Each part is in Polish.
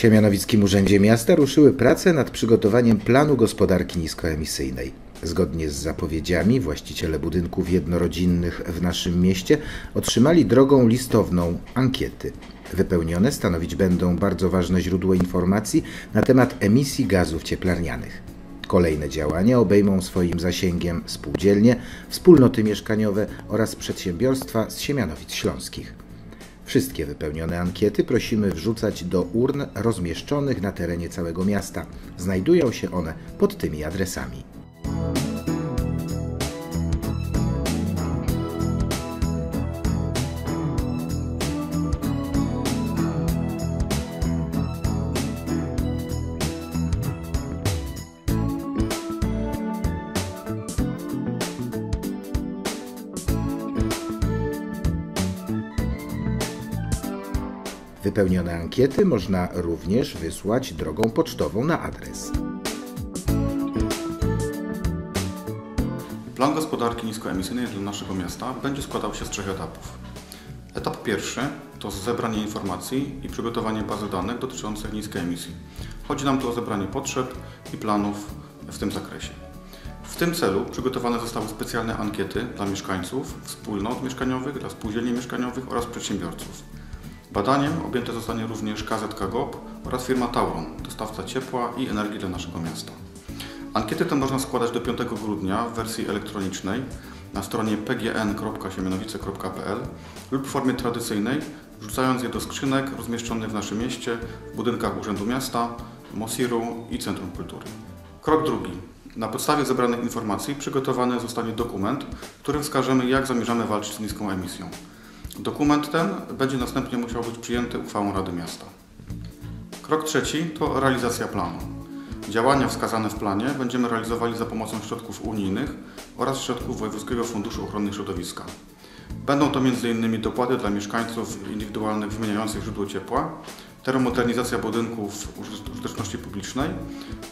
W Siemianowickim Urzędzie Miasta ruszyły prace nad przygotowaniem planu gospodarki niskoemisyjnej. Zgodnie z zapowiedziami właściciele budynków jednorodzinnych w naszym mieście otrzymali drogą listowną ankiety. Wypełnione stanowić będą bardzo ważne źródło informacji na temat emisji gazów cieplarnianych. Kolejne działania obejmą swoim zasięgiem spółdzielnie, wspólnoty mieszkaniowe oraz przedsiębiorstwa z Siemianowic Śląskich. Wszystkie wypełnione ankiety prosimy wrzucać do urn rozmieszczonych na terenie całego miasta. Znajdują się one pod tymi adresami. Wypełnione ankiety można również wysłać drogą pocztową na adres. Plan gospodarki niskoemisyjnej dla naszego miasta będzie składał się z trzech etapów. Etap pierwszy to zebranie informacji i przygotowanie bazy danych dotyczących niskiej emisji. Chodzi nam tu o zebranie potrzeb i planów w tym zakresie. W tym celu przygotowane zostały specjalne ankiety dla mieszkańców, wspólnot mieszkaniowych, dla spółdzielni mieszkaniowych oraz przedsiębiorców. Badaniem objęte zostanie również KZK GOP oraz firma Tauron, dostawca ciepła i energii dla naszego miasta. Ankiety te można składać do 5 grudnia w wersji elektronicznej na stronie pgn.siemianowice.pl lub w formie tradycyjnej, wrzucając je do skrzynek rozmieszczonych w naszym mieście w budynkach Urzędu Miasta, Mosiru i Centrum Kultury. Krok drugi. Na podstawie zebranych informacji przygotowany zostanie dokument, w którym wskażemy, jak zamierzamy walczyć z niską emisją. Dokument ten będzie następnie musiał być przyjęty uchwałą Rady Miasta. Krok trzeci to realizacja planu. Działania wskazane w planie będziemy realizowali za pomocą środków unijnych oraz środków Wojewódzkiego Funduszu Ochrony Środowiska. Będą to m.in. dopłaty dla mieszkańców indywidualnych wymieniających źródło ciepła, termomodernizacja budynków użyteczności publicznej,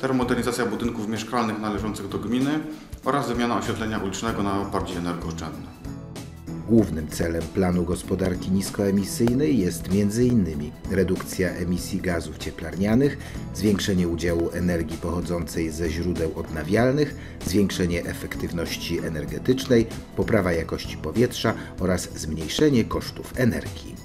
termomodernizacja budynków mieszkalnych należących do gminy oraz wymiana oświetlenia ulicznego na bardziej energooszczędne. Głównym celem planu gospodarki niskoemisyjnej jest m.in. redukcja emisji gazów cieplarnianych, zwiększenie udziału energii pochodzącej ze źródeł odnawialnych, zwiększenie efektywności energetycznej, poprawa jakości powietrza oraz zmniejszenie kosztów energii.